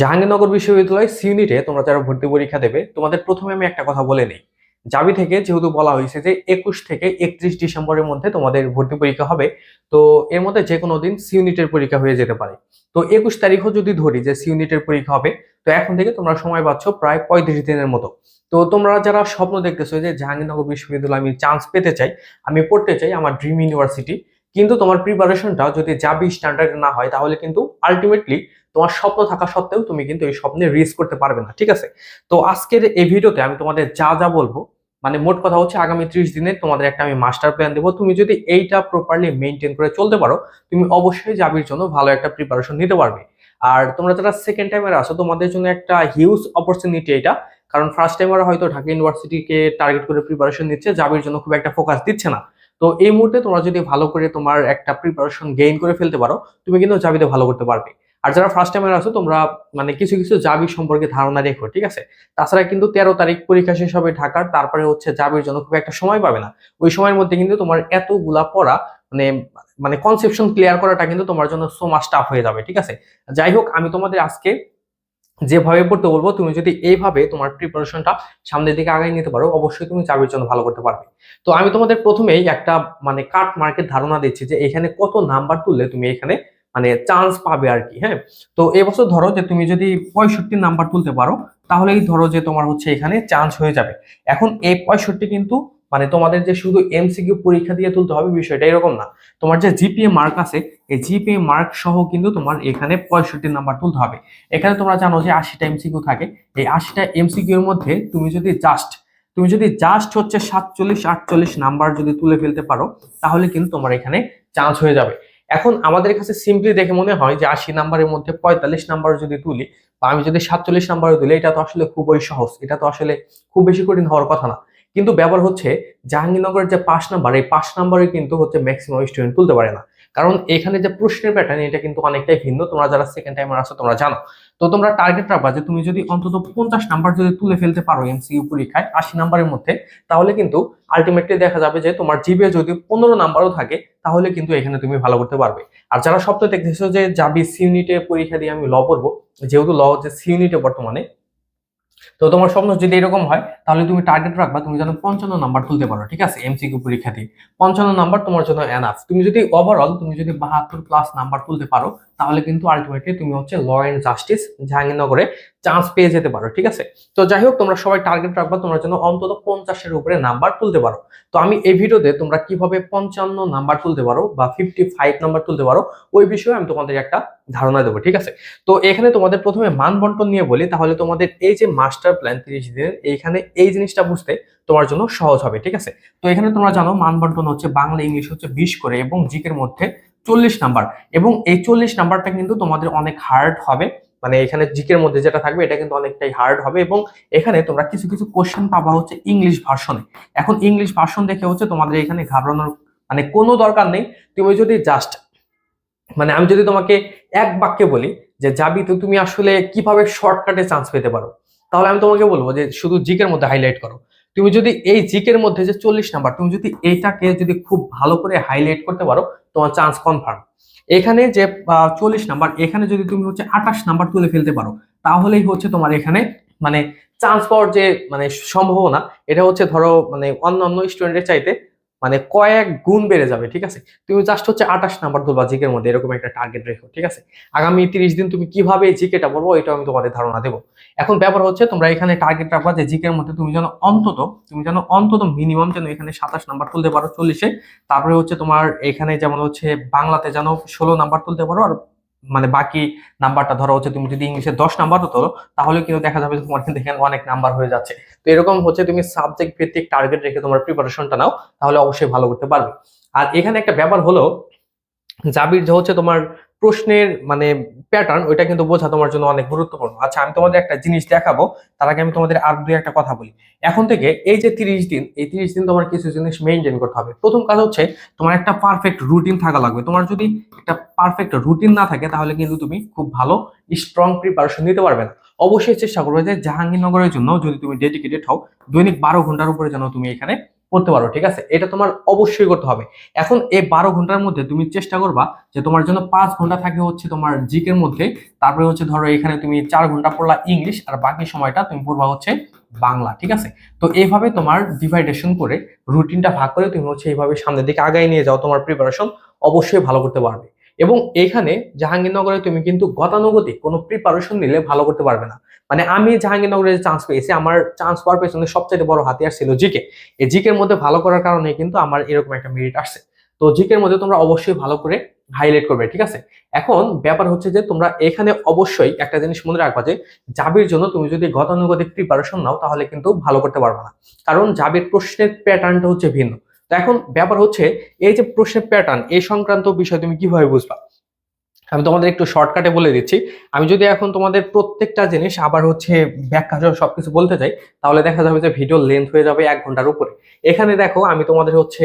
জাহাঙ্গীরনগর বিশ্ববিদ্যালয় সি ইউনিটে তোমরা যারা ভর্তি পরীক্ষা দেবে, তোমাদের প্রথমে আমি একটা কথা বলে নিই। জাবি থেকে যেহেতু বলা হয়েছে যে একুশ থেকে একত্রিশ ডিসেম্বরের মধ্যে তোমাদের ভর্তি পরীক্ষা হবে, তো এর মধ্যে যে কোনো দিন সি ইউনিটের পরীক্ষা হয়ে যেতে পারে। তো একুশ তারিখও যদি ধরি যে সি ইউনিটের পরীক্ষা হবে, তো এখন থেকে তোমরা সময় পাচ্ছ প্রায় পঁয়ত্রিশ দিনের মতো। তো তোমরা যারা স্বপ্ন দেখতেছো যে জাহাঙ্গীরনগর বিশ্ববিদ্যালয় আমি চান্স পেতে চাই, আমি পড়তে চাই আমার ড্রিম ইউনিভার্সিটি কিন্তু তোমার প্রিপারেশনটা যদি জাবি স্ট্যান্ডার্ড না হয়, তাহলে কিন্তু আলটিমেটলি তোমার স্বপ্ন থাকা সত্ত্বেও তুমি কিন্তু এই স্বপ্নে রিচ করতে পারবে না, ঠিক আছে? তো আজকের এই ভিডিওতে আমি তোমাদের যা যা বলব মানে মোট কথা হচ্ছে আগামী ত্রিশ দিনে তোমাদের একটা আমি মাস্টার প্ল্যান দেবো। তুমি যদি এইটা প্রপারলি মেনটেন করে চলতে পারো, তুমি অবশ্যই জাবির জন্য ভালো একটা প্রিপারেশন নিতে পারবে। আর তোমরা যারা সেকেন্ড টাইমের আসো তোমাদের জন্য একটা হিউজ অপরচুনিটি এটা, কারণ ফার্স্ট টাইমার হয়তো ঢাকা ইউনিভার্সিটিকে টার্গেট করে প্রিপারেশন নিচ্ছে, জাবির জন্য খুব একটা ফোকাস দিচ্ছে না। তো এই মুহূর্তে তোমরা যদি ভালো করে তোমার একটা প্রিপারেশন গেইন করে ফেলতে পারো, তুমি কিন্তু জাবিতে ভালো করতে পারবে। আর যারা ফার্স্ট টাইমের আছো, তোমরা মানে কিছু কিছু জাবি সম্পর্কে ধারণা রেখো, ঠিক আছে? তাছাড়া কিন্তু তেরো তারিখ পরীক্ষা শেষ হবে ঢাকার, তারপরে হচ্ছে জাবির জন্য খুব একটা সময় পাবে না। ওই সময়ের মধ্যে কিন্তু তোমার এতগুলা পড়া মানে মানে কনসেপশন ক্লিয়ার করাটা কিন্তু তোমার জন্য সো মাস টাফ হয়ে যাবে, ঠিক আছে? যাই হোক, আমি তোমাদের আজকে যেভাবে পড়তে বলব, তুমি যদি এইভাবে তোমার প্রিপারেশনটা সামনের দিকে আগায় নিতে পারো, অবশ্যই তুমি চাবির জন্য ভালো করতে পারবে। তো আমি তোমাদের প্রথমেই একটা মানে কাট মার্কেট ধারণা দিচ্ছি যে এখানে কত নাম্বার তুললে তুমি এখানে মানে চান্স পাবে আর কি হ্যাঁ? তো এবছর ধরো যে তুমি যদি পঁয়ষট্টি নাম্বার তুলতে পারো, তাহলেই ধরো যে তোমার হচ্ছে এখানে চান্স হয়ে যাবে। এখন এই পঁয়ষট্টি কিন্তু মানে তোমাদের যে শুধু এমসিকিউ পরীক্ষা দিয়ে তুলতে হবে বিষয়টা এরকম না। তোমার যে জিপিএ মার্ক আছে, এই জিপিএ মার্ক সহ কিন্তু তোমার এখানে পঁয়ষট্টি নাম্বার তুলতে হবে। এখানে তোমরা জানো যে আশিটা এমসিকিউ থাকে। এই আশিটা এমসিকিউ এর মধ্যে তুমি যদি জাস্ট তুমি যদি জাস্ট হচ্ছে সাতচল্লিশ, আটচল্লিশ নাম্বার যদি তুলে ফেলতে পারো, তাহলে কিন্তু তোমার এখানে চান্স হয়ে যাবে। এখন আমাদের কাছে সিম্পলি দেখে মনে হয় যে আশি নাম্বারের মধ্যে পঁয়তাল্লিশ নাম্বার যদি তুলি, বা আমি যদি সাতচল্লিশ নাম্বারে তুলি, এটা তো আসলে খুবই সহজ, এটা তো আসলে খুব বেশি কঠিন হওয়ার কথা না। কিন্তু ব্যাপার হচ্ছে জাহাঙ্গীরনগরের যে পাঁচ নাম্বার, এই পাঁচ নাম্বারে কিন্তু হচ্ছে ম্যাক্সিমাম স্টুডেন্ট তুলতে পারে না। কারণ এখানে যে প্রশ্নের প্যাটার্ন এটা কিন্তু অনেকটাই ভিন্ন। তোমরা যারা সেকেন্ড টাইমার আসো তোমরা জানো। তো তোমরা টার্গেট রাখবা যে তুমি যদি অন্তত পঞ্চাশ নাম্বার যদি তুলে ফেলতে পারো এমসিইউ পরীক্ষায়, আশি নাম্বারের মধ্যে, তাহলে কিন্তু আলটিমেটলি দেখা যাবে যে তোমার জিবিএ যদি পনেরো নাম্বারও থাকে, তাহলে কিন্তু এখানে তুমি ভালো করতে পারবে। আর যারা স্বপ্ন দেখতেছো যে যাবি সি ইউনিটে পরীক্ষা দিয়ে আমি ল পড়ব, যেহেতু ল হচ্ছে সি ইউনিটে বর্তমানে তো তোমার স্বপ্ন যদি এরকম হয়, তাহলে তুমি টার্গেট রাখবা, তুমি যেন পঞ্চান্ন নাম্বার তুলতে পারো, ঠিক আছে? এমসিকিউ পরীক্ষা দিয়ে পঞ্চান্ন নাম্বার তোমার জন্য এনাফ তুমি যদি ওভারঅল তুমি যদি বাহাত্তর প্লাস নাম্বার তুলতে পারো, তাহলে কিন্তু আলটিমেটলি তুমি হচ্ছে ল অ্যান্ড জাস্টিস জাহাঙ্গীরনগরে চান্স পেয়ে যেতে পারো, ঠিক আছে? তো যাই হোক, তোমরা সবাই টার্গেট রাখবা, তোমরা যেন অন্তত পঞ্চাশের উপরে নাম্বার তুলতে পারো। তো আমি এই ভিডিওতে তোমরা কীভাবে পঞ্চান্ন নাম্বার তুলতে পারো বা ফিফটি ফাইভ নাম্বার তুলতে পারো, ওই বিষয়ে আমি তোমাদের একটা ধারণা দেবো, ঠিক আছে? তো এখানে তোমাদের প্রথমে মান বন্টন নিয়ে বলি, তাহলে তোমাদের এই যে মাস্টার প্ল্যান তিরিশ দিনের এইখানে এই জিনিসটা বুঝতে তোমার জন্য সহজ হবে, ঠিক আছে? তো এখানে তোমরা জানো মান বন্টন হচ্ছে বাংলা, ইংলিশ হচ্ছে বিশ করে এবং জিকের মধ্যে চল্লিশ নাম্বার। এবং এই চল্লিশ নাম্বারটা কিন্তু তোমাদের অনেক হার্ড হবে মানে এখানে জিকের মধ্যে যেটা থাকবে, এটা কিন্তু অনেকটাই হার্ড হবে এবং এখানে তোমরা কিছু কিছু কোশ্চেন পাবা হচ্ছে ইংলিশ ভার্সনে। এখন ইংলিশ ভার্সন দেখে হচ্ছে তোমাদের এখানে ঘাবড়ানোর মানে কোনো দরকার নেই। তুমি যদি জাস্ট মানে আমি যদি তোমাকে এক বাক্যে বলি যে যাবি তো তুমি আসলে কীভাবে শর্টকাটে চান্স পেতে পারো? তাহলে আমি তোমাকে বলব যে, শুধু জিকের মধ্যে হাইলাইট করো। তুমি যদি এই জিকের মধ্যে যে চল্লিশ নাম্বার তুমি যদি এইটাকে যদি খুব ভালো করে হাইলাইট করতে পারো, তোমার চান্স কনফার্ম এখানে যে চল্লিশ নাম্বার এখানে যদি তুমি হচ্ছে আঠাশ নাম্বার তুলে ফেলতে পারো, তাহলেই হচ্ছে তোমার এখানে মানে চান্স পাওয়ার যে মানে সম্ভাবনা, এটা হচ্ছে ধরো মানে অন্য অন্য স্টুডেন্টের চাইতে মানে কয়েক গুণ বেড়ে যাবে, ঠিক আছে? তুমি জাস্ট হচ্ছে আঠাশ নাম্বার তুলবা জিকের মধ্যে, এরকম একটা টার্গেট রেখো, ঠিক আছে? আগামী তিরিশ দিন তুমি কীভাবে এই জিকেটা বলব এটা আমি তোমাদের ধারণা দেবো। এখন ব্যাপার হচ্ছে, তোমরা এখানে টার্গেট রাখবা যে জিকের মধ্যে তুমি যেন অন্তত, তুমি যেন অন্তত মিনিমাম যেন এখানে সাতাশ নাম্বার তুলতে পারো চল্লিশে। তারপরে হচ্ছে তোমার এখানে যেমন হচ্ছে বাংলাতে যেন ষোলো নাম্বার তুলতে পারো, আর মানে বাকি নাম্বারটা ধরো হচ্ছে তুমি যদি ইংলিশে দশ নাম্বারও ধরো, তাহলে কিন্তু দেখা যাবে তোমার কিন্তু এখানে অনেক নাম্বার হয়ে যাচ্ছে। তো এরকম হচ্ছে তুমি সাবজেক্ট ভিত্তিক টার্গেট রেখে তোমার প্রিপারেশনটা নাও, তাহলে অবশ্যই ভালো করতে পারবে। আর এখানে একটা ব্যাপার হলো, জাবির যে হচ্ছে তোমার প্রশ্নের মানে প্যাটার্ন ওইটা কিন্তু বোঝা তোমার জন্য অনেক গুরুত্বপূর্ণ। আচ্ছা আমি তোমাদের একটা জিনিস দেখাবো, তার আগে আমি তোমাদের আর দুই একটা কথা বলি। এখন থেকে এই যে তিরিশ দিন, এই তিরিশ দিন তোমার কিছু জিনিস মেনটেন করতে হবে। প্রথম কাজ হচ্ছে, তোমার একটা পারফেক্ট রুটিন থাকা লাগবে। তোমার যদি একটা পারফেক্ট রুটিন না থাকে, তাহলে কিন্তু তুমি খুব ভালো স্ট্রং প্রিপারেশন নিতে পারবে না। অবশ্যই চেষ্টা করবে যে জাহাঙ্গীরনগরের জন্য যদি তুমি ডেডিকেটেড হও, দৈনিক বারো ঘণ্টার উপরে যেন তুমি এখানে করতে পারো, ঠিক আছে? এটা তোমার অবশ্যই করতে হবে। এখন এই বারো ঘণ্টার মধ্যে তুমি চেষ্টা করবা যে তোমার জন্য পাঁচ ঘণ্টা থাকে হচ্ছে তোমার জিকের মধ্যে। তারপরে হচ্ছে ধরো এখানে তুমি চার ঘণ্টা পড়লা ইংলিশ আর বাকি সময়টা তুমি পড়বা হচ্ছে বাংলা, ঠিক আছে? তো এইভাবে তোমার ডিভাইডেশন করে রুটিনটা ভাগ করে তুমি হচ্ছে এইভাবে সামনের দিকে আগায় নিয়ে যাও, তোমার প্রিপারেশন অবশ্যই ভালো করতে পারবে। এবং এখানে জাহাঙ্গীরনগরে তুমি কিন্তু গতানুগতিক কোনো প্রিপারেশন নিলে ভালো করতে পারবে না। মানে আমি জাহাঙ্গীরনগরে যে চান্স পেয়েছি, আমার চান্স পাওয়ার পেছনে সবচেয়ে বড় হাতিয়ার ছিল জিকে এই জিকের মধ্যে ভালো করার কারণে কিন্তু আমার এরকম একটা মেরিট আসছে। তো জিকের মধ্যে তোমরা অবশ্যই ভালো করে হাইলাইট করবে, ঠিক আছে? এখন ব্যাপার হচ্ছে যে, তোমরা এখানে অবশ্যই একটা জিনিস মনে রাখবা যে, জাবির জন্য তুমি যদি গতানুগতিক প্রিপারেশন নাও, তাহলে কিন্তু ভালো করতে পারবে না। কারণ জাবির প্রশ্নের প্যাটার্নটা হচ্ছে ভিন্ন। তো এখন ব্যাপার হচ্ছে, এই যে প্রশ্নের প্যাটার্ন এই সংক্রান্ত বিষয় তুমি কীভাবে বুঝবা? আমি তোমাদের একটু শর্টকাটে বলে দিচ্ছি। আমি যদি এখন তোমাদের প্রত্যেকটা জিনিস আবার হচ্ছে ব্যাখ্যা সহ কিছু বলতে চাই, তাহলে দেখা যাবে যে ভিডিও লেন্থ হয়ে যাবে এক ঘণ্টার উপরে। এখানে দেখো আমি তোমাদের হচ্ছে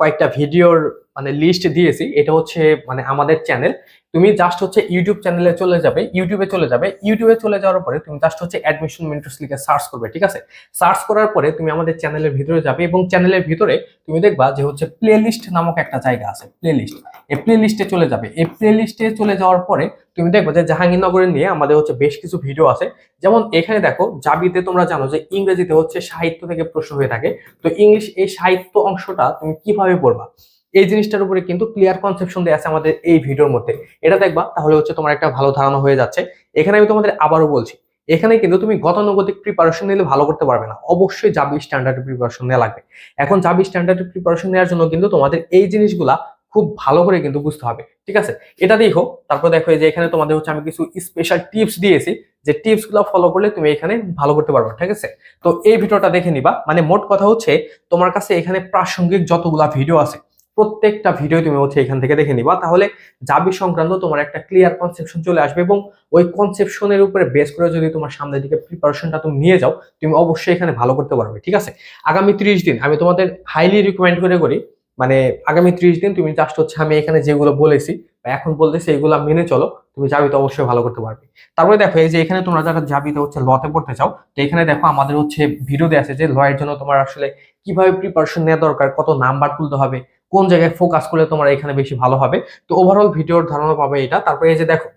কয়েকটা ভিডিওর মানে লিস্ট দিয়েছি, এটা হচ্ছে মানে আমাদের চ্যানেল তুমি জাস্ট হচ্ছে ইউটিউব চ্যানেলে চলে যাবে ইউটিউবে চলে যাবে ইউটিউবে চলে যাওয়ার পরে তুমি জাস্ট হচ্ছে অ্যাডমিশন মেন্টরস লিখে সার্চ করবে, ঠিক আছে? সার্চ করার পরে তুমি আমাদের চ্যানেলের ভিতরে যাবে এবং চ্যানেলের ভিতরে তুমি দেখবা যে হচ্ছে প্লে লিস্ট নামক একটা জায়গা আছে প্লে লিস্ট এই প্লে লিস্টে চলে যাবে। এই প্লে লিস্টে চলে যাওয়ার পরে তুমি দেখবে যে জাহাঙ্গীরনগরের নিয়ে আমাদের হচ্ছে বেশ কিছু ভিডিও আছে। যেমন এখানে দেখো, জাবিতে তোমরা জানো যে ইংরেজিতে হচ্ছে সাহিত্য থেকে প্রশ্ন হয়ে থাকে। তো ইংলিশ এই সাহিত্য অংশটা তুমি কীভাবে পড়বা? এই জিনিসটার উপরে কিন্তু ক্লিয়ার কনসেপশন দেওয়া আছে আমাদের এই ভিডিওর মধ্যে। এটা দেখবা, তাহলে হচ্ছে তোমার একটা ভালো ধারণা হয়ে যাচ্ছে। এখানে আমি তোমাদের আবারও বলছি, এখানে কিন্তু তুমি গতানুগতিক প্রিপারেশন নিলে ভালো করতে পারবে না। অবশ্যই জাবি স্ট্যান্ডার্ড প্রিপারেশন নেওয়া লাগবে। এখন জাবি স্ট্যান্ডার্ড প্রিপারেশন নেওয়ার জন্য কিন্তু তোমাদের এই জিনিসগুলা খুব ভালো করে কিন্তু বুঝতে হবে, ঠিক আছে? এটা দেখো তারপর দেখো যে এখানে তোমাদের হচ্ছে আমি কিছু স্পেশাল টিপস দিয়েছি, যে টিপসগুলো ফলো করলে তুমি এখানে ভালো করতে পারবে, ঠিক আছে? তো এই ভিডিওটা দেখে নিবা। মানে মোট কথা হচ্ছে, তোমার কাছে এখানে প্রাসঙ্গিক যতগুলা ভিডিও আছে প্রত্যেকটা ভিডিও তুমি হচ্ছে এখান থেকে দেখে নিবা। তাহলে জাবি সংক্রান্ত তোমার একটা ক্লিয়ার কনসেপশন চলে আসবে এবং ওই কনসেপশনের উপরে বেস করে যদি তোমার সামনের দিকে প্রিপারেশনটা তুমি নিয়ে যাও, তুমি অবশ্যই এখানে ভালো করতে পারবে, ঠিক আছে? আগামী ত্রিশ দিন, আমি তোমাদের হাইলি রিকমেন্ড করে করি মানে আগামী ত্রিশ দিন তুমি জাস্ট হচ্ছে আমি এখানে যেগুলো বলেছি বা এখন বলতেছি এগুলো মেনে চলো, তুমি জাবিতে অবশ্যই ভালো করতে পারবে। তারপরে দেখো, এই যে এখানে তোমরা যারা জাবিতে হচ্ছে লতে পড়তে চাও, তো এখানে দেখো আমাদের হচ্ছে ভিডিও দেওয়া আছে যে লয়ের জন্য তোমার আসলে কীভাবে প্রিপারেশন নেওয়া দরকার, কত নাম্বার তুলতে হবে কোন জায়গায় ফোকাস করলে তোমার এখানে বেশি ভালো হবে। তো ওভারঅল ভিডিওর ধারণা পাবে এটা। তারপরে এই যে দেখো,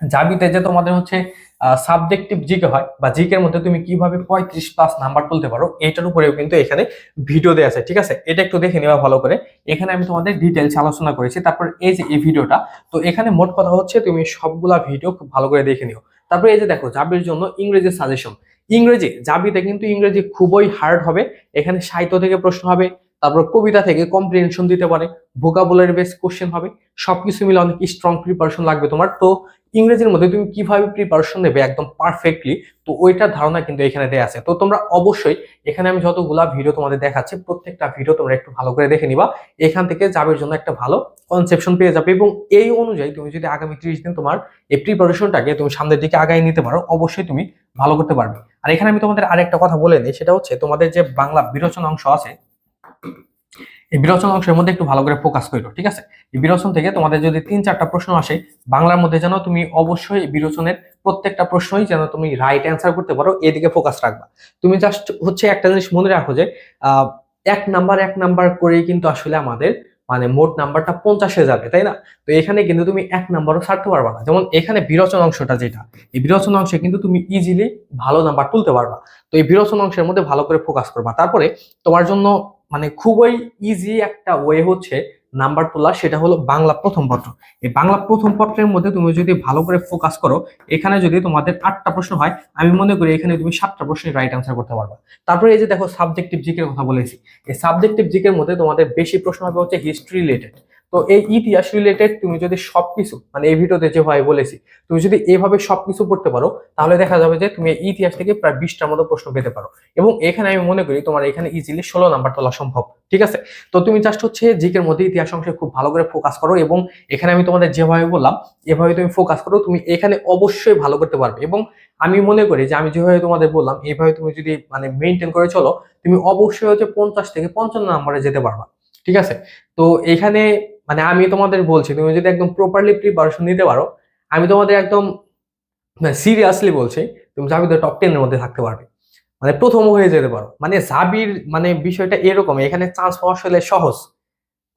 জাবিতে যে তোমাদের হচ্ছে সাবজেক্টিভ জিকে হয় বা জিকের মধ্যে তুমি কীভাবে পঁয়ত্রিশ প্লাস নাম্বার তুলতে পারো, এটার উপরেও কিন্তু এখানে ভিডিও দেওয়া আছে, ঠিক আছে? এটা একটু দেখে নেওয়া ভালো করে। এখানে আমি তোমাদের ডিটেলস আলোচনা করেছি। তারপর এই যে, এই ভিডিওটা তো এখানে মোট কথা হচ্ছে তুমি সবগুলা ভিডিও খুব ভালো করে দেখে নিও। তারপরে এই যে দেখো, জাবির জন্য ইংরেজি সাজেশন ইংরেজি, জাবিতে কিন্তু ইংরেজি খুবই হার্ড হবে। এখানে সাহিত্য থেকে প্রশ্ন হবে। তারপর কবিতা থেকে কম্প্রিহেনশন দিতে পারে ভোকাবুলারি বেস কোশ্চেন হবে, সবকিছু মিলে অনেক স্ট্রং প্রিপারেশন লাগবে তোমার। তো ইংরেজির মধ্যে তুমি কীভাবে প্রিপারেশন নেবে একদম পারফেক্টলি তো ওইটার ধারণা কিন্তু এখানে দেয়া আছে। তো তোমরা অবশ্যই এখানে আমি যতগুলা ভিডিও তোমাদের দেখাচ্ছি, প্রত্যেকটা ভিডিও তোমরা একটু ভালো করে দেখে নিবা। এখান থেকে যাবের জন্য একটা ভালো কনসেপশন পেয়ে যাবে এবং এই অনুযায়ী তুমি যদি আগামী ত্রিশ দিন তোমার এই প্রিপারেশনটাকে তুমি সামনের দিকে আগায় নিতে পারো, অবশ্যই তুমি ভালো করতে পারবে। আর এখানে আমি তোমাদের আরেকটা কথা বলে নিই সেটা হচ্ছে তোমাদের যে বাংলা বিরোচন অংশ আছে এই বিরোচন অংশের মধ্যে একটু ভালো করে ফোকাস করো, ঠিক আছে? এই বিরোচন থেকে তোমাদের যদি তিন চারটা প্রশ্ন আসে, বাংলার মধ্যে যেন তুমি অবশ্যই বিরোচনের প্রত্যেকটা প্রশ্নই যেন তুমি রাইট অ্যান্সার করতে পারো, এদিকে ফোকাস রাখবা। তুমি জাস্ট হচ্ছে একটা জিনিস মনে রাখো যে এক নাম্বার এক নাম্বার করেই কিন্তু আসলে আমাদের মানে মোট নাম্বারটা পঞ্চাশে যাবে, তাই না? তো এখানে কিন্তু তুমি এক নাম্বারও ছাড়তে পারবা না। যেমন এখানে বিরোচন অংশটা যেটা, এই বিরোচন অংশে কিন্তু তুমি ইজিলি ভালো নাম্বার তুলতে পারবা। তো এই বিরোচন অংশের মধ্যে ভালো করে ফোকাস করবা। তারপরে তোমার জন্য মানে খুবই ইজি একটা ওয়ে হচ্ছে নাম্বার তোলা, সেটা হলো বাংলা প্রথম পত্র। এই বাংলা প্রথম পত্রের মধ্যে তুমি যদি ভালো করে ফোকাস করো, এখানে যদি তোমাদের আটটা প্রশ্ন হয়, আমি মনে করি এখানে তুমি সাতটা প্রশ্নের রাইট আনসার করতে পারবা। তারপরে এই যে দেখো সাবজেক্টিভ জিকের কথা বলেছি। এই সাবজেক্টিভ জিকের মধ্যে তোমাদের বেশি প্রশ্ন হবে হচ্ছে হিস্ট্রি রিলেটেড তো এই ইতিহাস রিলেটেড তুমি যদি সবকিছু মানে এই ভিডিওতে যেভাবে বলেছি, তুমি যদি এভাবে সবকিছু পড়তে পারো, তাহলে দেখা যাবে যে তুমি ইতিহাস থেকে প্রায় বিশটার মতো প্রশ্ন পেতে পারো। এবং এখানে আমি মনে করি তোমার এখানে ইজিলি ষোলো নাম্বার তোলা সম্ভব, ঠিক আছে? তো তুমি জাস্ট হচ্ছে জিকের মধ্যে ইতিহাস অংশে খুব ভালো করে ফোকাস করো এবং এখানে আমি তোমাদের যেভাবে বললাম, এভাবে তুমি ফোকাস করো, তুমি এখানে অবশ্যই ভালো করতে পারবে। এবং আমি মনে করি যে আমি যেভাবে তোমাদের বললাম এইভাবে তুমি যদি মানে মেনটেন করে চলো, তুমি অবশ্যই হচ্ছে পঞ্চাশ থেকে পঞ্চান্ন নম্বরে যেতে পারবা, ঠিক আছে? তো এখানে মানে আমি তোমাদের বলছি, তুমি যদি একদম প্রপারলি প্রিপারেশন নিতে পারো, আমি তোমাদের একদম সিরিয়াসলি বলছি, তুমি তো টপ টেনের মধ্যে থাকতে পারবে। মানে প্রথম হয়ে যেতে পারো। মানে জাবির মানে বিষয়টা এরকম, এখানে চান্স পাওয়া আসলে সহজ।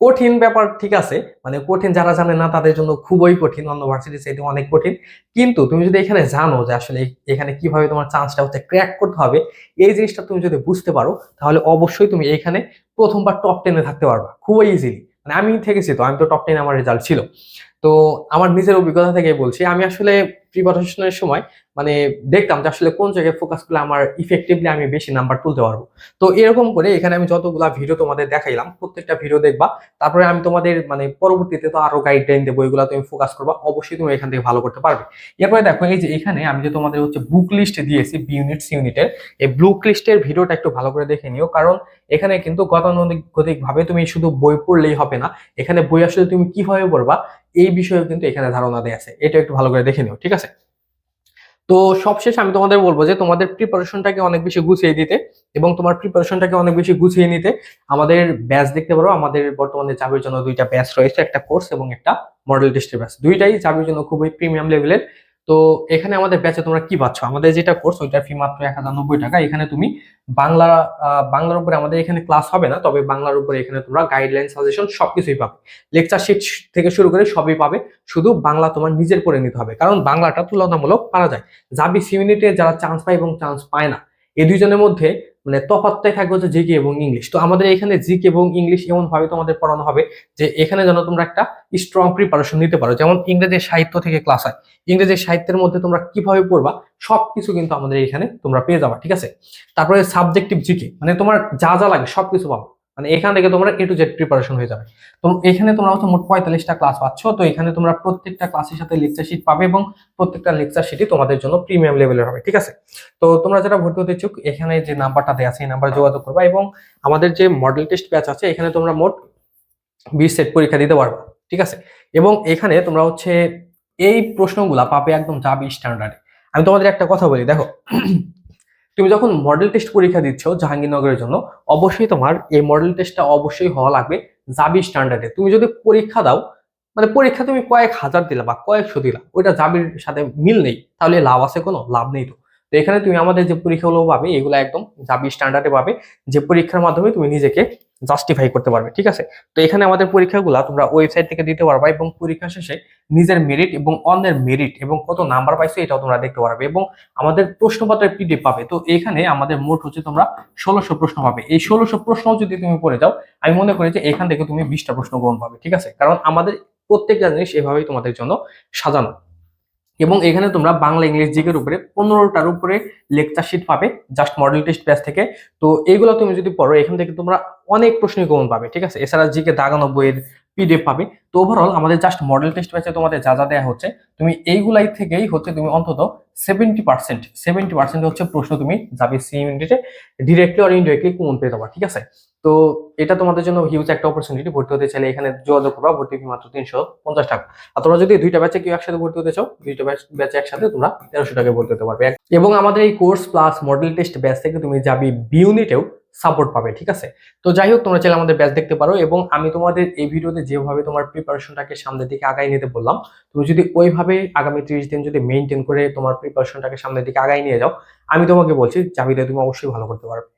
কঠিন ব্যাপার ঠিক আছে মানে কঠিন যারা জানে না, তাদের জন্য খুবই কঠিন, অন্য ভার্সিটি সেটি অনেক কঠিন। কিন্তু তুমি যদি এখানে জানো যে আসলে এখানে কীভাবে তোমার চান্সটা হচ্ছে ক্র্যাক করতে হবে, এই জিনিসটা তুমি যদি বুঝতে পারো, তাহলে অবশ্যই তুমি এখানে প্রথমবার টপ টেনে থাকতে পারবা। খুবই ইজিলি মানে আমি থেকেছি তো, আমি তো টপ টেন আমার রেজাল্ট ছিল। তো আমার নিজের অভিজ্ঞতা থেকে বলছি, আমি আসলে প্রিপারেশনের সময় মানে দেখতাম যে আসলে কোন জায়গায় ফোকাস করলে আমার ইফেক্টিভলি আমি বেশি নাম্বার তুলতে পারব। তো এরকম করে এখানে আমি যতগুলা ভিডিও তোমাদের দেখাইলাম, প্রত্যেকটা ভিডিও দেখবা, তারপরে আমি তোমাদের মানে পরবর্তীতে তো আরও গাইডলাইন দেবো, এগুলো তুমি ফোকাস করবা, অবশ্যই তুমি এখান থেকে ভালো করতে পারবে। এরপরে দেখো, এই যে এখানে আমি যে তোমাদের হচ্ছে বুক লিস্ট দিয়েছি বি ইউনিট সি ইউনিটের এই বুক লিস্টের ভিডিওটা একটু ভালো করে দেখে নিও, কারণ এখানে কিন্তু গতানুগতিক ভাবে তুমি শুধু বই পড়লেই হবে না, এখানে বই আসলে তুমি কীভাবে পড়বা, এই বিষয়ে কিন্তু এখানে ধারণা দেওয়া আছে, এটা একটু ভালো করে দেখে নিও, ঠিক আছে? তো সবশেষ আমি তোমাদের বলব যে তোমাদের প্রিপারেশনটাকে অনেক বেশি গুছিয়ে দিতে এবং তোমার প্রিপারেশনটাকে অনেক বেশি গুছিয়ে নিতে আমাদের ব্যাচ দেখতে পারো, আমাদের বর্তমানে চাবির জন্য দুইটা ব্যাচ রয়েছে, একটা কোর্স এবং একটা মডেল টেস্টের ব্যাচ দুইটাই চাবির জন্য খুবই প্রিমিয়াম লেভেলের তো এখানে আমাদের ব্যাচে তোমরা কি পাচ্ছ? আমাদের যেটা কোর্স ওইটার ফি মাত্র এক হাজার নব্বই টাকা। এখানে তুমি বাংলা বাংলার উপরে আমাদের এখানে ক্লাস হবে না, তবে বাংলার উপরে এখানে তোমরা গাইডলাইন সাজেশন সবকিছুই পাবে। লেকচার শিট থেকে শুরু করে সবই পাবে। শুধু বাংলা তোমার নিজের করে নিতে হবে, কারণ বাংলাটা তুলনামূলক পারা যায়। যাবি ইউনিটে যারা চান্স পায় এবং চান্স পায় না। এই দুইজনের মধ্যে মানে তফাতটাই থাকবে হচ্ছে জিকে এবং ইংলিশ। তো আমাদের এখানে জিকে এবং ইংলিশ এমন ভাবে তোমাদের পড়ানো হবে যে এখানে যেন তোমরা একটা স্ট্রং প্রিপারেশন নিতে পারো। যেমন ইংরেজি সাহিত্য থেকে ক্লাস হয়। ইংরেজি সাহিত্যের মধ্যে তোমরা কীভাবে পড়বা সব কিছু কিন্তু আমাদের এখানে তোমরা পেয়ে যাবা, ঠিক আছে? তারপরে সাবজেক্টিভ জিকে মানে তোমার যা যা লাগে সবকিছু পাবো। মানে এখান থেকে তোমরা এ টু জেড প্রিপারেশন হয়ে যাবে। তো এখানে তোমরা হচ্ছে মোট পঁয়তাল্লিশটা ক্লাস পাচ্ছ, তো এখানে তোমরা প্রত্যেকটা ক্লাসের সাথে লেকচার শিট পাবে এবং প্রত্যেকটা লেকচার শিটই তোমাদের জন্য প্রিমিয়াম লেভেলের হবে, ঠিক আছে? তো তোমরা যারা ভর্তি হতে ইচ্ছুক, এখানে যে নাম্বারটা দেওয়া আছে, এই নাম্বারে যোগাযোগ করবা এবং আমাদের যে মডেল টেস্ট ব্যাচ আছে, এখানে তোমরা মোট বিশ সেট পরীক্ষা দিতে পারবে, ঠিক আছে? এবং এখানে তোমরা হচ্ছে এই প্রশ্নগুলা পাবে একদম যাবি স্ট্যান্ডার্ডে আমি তোমাদের একটা কথা বলি, দেখো তুমি যখন মডেল টেস্ট পরীক্ষা দিচ্ছ জাহাঙ্গীরনগরের জন্য, অবশ্যই তোমার এই মডেল টেস্টটা অবশ্যই হওয়া লাগবে জাবি স্ট্যান্ডার্ডে তুমি যদি পরীক্ষা দাও মানে পরীক্ষা তুমি কয়েক হাজার দিলা বা কয়েকশো দিলা, ওইটা জাবির সাথে মিল নেই, তাহলে লাভ আছে কোনো? লাভ নেই তো। তো এখানে তুমি আমাদের যে পরীক্ষাগুলো পাবে, এগুলো একদম জাবি স্ট্যান্ডার্ডে পাবে। যে পরীক্ষার মাধ্যমে তুমি নিজেকে জাস্টিফাই করতে পারবে, ঠিক আছে? তো এখানে আমাদের পরীক্ষাগুলো তোমরা ওয়েবসাইট থেকে দিতে পারবা এবং পরীক্ষা শেষে নিজের মেরিট এবং অন্যের মেরিট এবং কত নাম্বার পাইছো এটাও তোমরা দেখতে পারবে এবং আমাদের প্রশ্নপত্রের পিডিএফ পাবে। তো এখানে আমাদের মোট হচ্ছে তোমরা ষোলোশো প্রশ্ন পাবে। এই ষোলোশো প্রশ্ন যদি তুমি পড়ে যাও, আমি মনে করি যে এখান থেকে তুমি বিশটা প্রশ্ন গ্রহণ পাবে, ঠিক আছে? কারণ আমাদের প্রত্যেকটা জিনিস এভাবেই তোমাদের জন্য সাজানো। এবং এখানে তোমরা বাংলা, ইংলিশ জিকের উপরে পনেরোটার উপরে লেকচার শিট পাবে জাস্ট মডেল টেস্ট ব্যাচ থেকে। তো এগুলো তুমি যদি পড়ো, এখান থেকে তোমরা অনেক প্রশ্নই কমন পাবে, ঠিক আছে? এছাড়া জিকে দাগানো বইয়ের পিডিএফ পাবে। তো ওভারঅল আমাদের জাস্ট মডেল টেস্ট ব্যাচে তোমাদের যা যা দেওয়া হচ্ছে, তুমি এইগুলাই থেকেই হচ্ছে তুমি অন্তত সেভেন্টি পার্সেন্ট সেভেন্টি পার্সেন্ট হচ্ছে প্রশ্ন তুমি যাবে সি ইউনিটে ডিরেক্টলি অর ইনডিরেক্টলি কমন পেয়ে যাবা, ঠিক আছে? তো এটা তোমাদের জন্য হিউজ একটা অপরচুনিটি ভর্তি হতে চাইলে এখানে যোগাযোগ করবা, ভর্তি ফি মাত্র তিনশো পঞ্চাশ টাকা। আর তোমরা যদি দুইটা ব্যাচে কেউ একসাথে ভর্তি হতে চাও, দুইটা ব্যাচ ব্যাচে একসাথে তোমরা তেরোশো টাকা ভর্তি হতে পারবে। এবং আমাদের এই course plus model test batch থেকে তুমি যাবি বি ইউনিটেও সাপোর্ট পাবে, ঠিক আছে? তো যাই হোক, তোমরা চাইলে আমাদের ব্যাচ দেখতে পারো এবং আমি তোমাদের এই ভিডিওতে যেভাবে তোমার প্রিপারেশনটাকে সামনের দিকে আগাই নিতে বললাম, তুমি যদি ওইভাবে আগামী ত্রিশ দিন যদি মেনটেন করে তোমার প্রিপারেশনটাকে সামনের দিকে আগাই নিয়ে যাও, আমি তোমাকে বলছি চাবিতে তুমি অবশ্যই ভালো করতে পারবে।